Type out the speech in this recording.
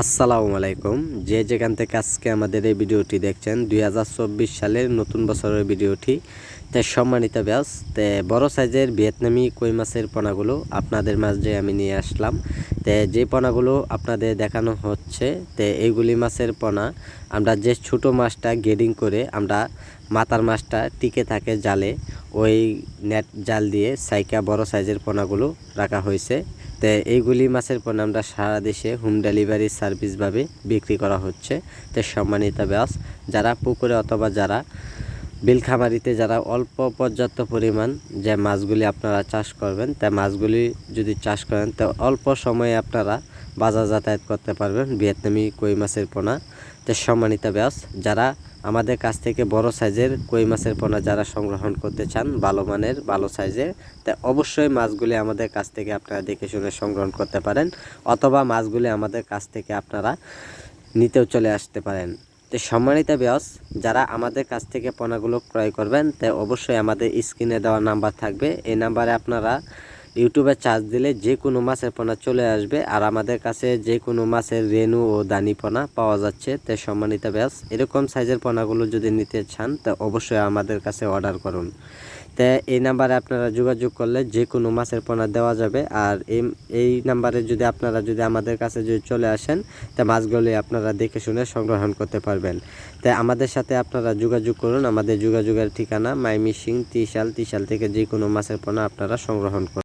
আসসালামু আলাইকুম। যে যেখান থেকে আজকে আমাদের এই ভিডিওটি দেখছেন, দুই হাজার চব্বিশ সালের নতুন বছরের ভিডিওটি। তে সম্মানিত ব্যাস তে বড় সাইজের ভিয়েতনামি কই মাছের পোনাগুলো আপনাদের মাঝে আমি নিয়ে আসলাম। তে যে পোনাগুলো আপনাদের দেখানো হচ্ছে, তে এইগুলি মাছের পোনা। আমরা যে ছোট মাছটা গেডিং করে আমরা মাথার মাছটা টিকে থাকে জালে, ওই নেট জাল দিয়ে সাইকা বড় সাইজের পোনাগুলো রাখা হয়েছে। তো এইগুলি মাছের পণ্য আমরা সারা দেশে হোম ডেলিভারি সার্ভিসভাবে বিক্রি করা হচ্ছে। তো সম্মানিত ব্যাস, যারা পুকুরে অথবা যারা বিলখামারিতে, যারা অল্প পর্যাপ্ত পরিমাণ যে মাছগুলি আপনারা চাষ করবেন, তা মাছগুলি যদি চাষ করেন, তো অল্প সময়ে আপনারা বাজার যাতায়াত করতে পারবেন ভিয়েতনামি কই মাছের পোনা। তো সম্মানিত ব্যাস, যারা আমাদের কাছ থেকে বড় সাইজের কই মাছের পোনা যারা সংগ্রহণ করতে চান, ভালো মানের, ভালো সাইজের, তা অবশ্যই মাছগুলি আমাদের কাছ থেকে আপনারা দেখে শুনে সংগ্রহণ করতে পারেন অথবা মাছগুলি আমাদের কাছ থেকে আপনারা নিতেও চলে আসতে পারেন। তো সম্মানিত ব্যাস যারা আমাদের কাছ থেকে পোনাগুলো ক্রয় করবেন তাই অবশ্যই আমাদের স্ক্রিনে দেওয়া নাম্বার থাকবে। এই নাম্বারে আপনারা ইউটিউবে চার্জ দিলে যে কোনো মাছের পোনা চলে আসবে। আর আমাদের কাছে যে কোনো মাছের রেনু ও দানি পোনা পাওয়া যাচ্ছে তাই সম্মানিত ব্যাস এরকম সাইজের পোনাগুলো যদি নিতে চান তা অবশ্যই আমাদের কাছে অর্ডার করুন। তা এই নাম্বারে আপনারা যোগাযোগ করলে যে কোনো মাছের পোনা দেওয়া যাবে। আর এই এই নাম্বারে যদি আপনারা যদি আমাদের কাছে যদি চলে আসেন তা মাছগুলি আপনারা দেখে শুনে সংগ্রহণ করতে পারবেন। তাই আমাদের সাথে আপনারা যোগাযোগ করুন। আমাদের যোগাযোগের ঠিকানা মাইমিসিং ত্রিশাল ত্রিশাল থেকে যে কোনো মাছের পোনা আপনারা সংগ্রহণ করুন।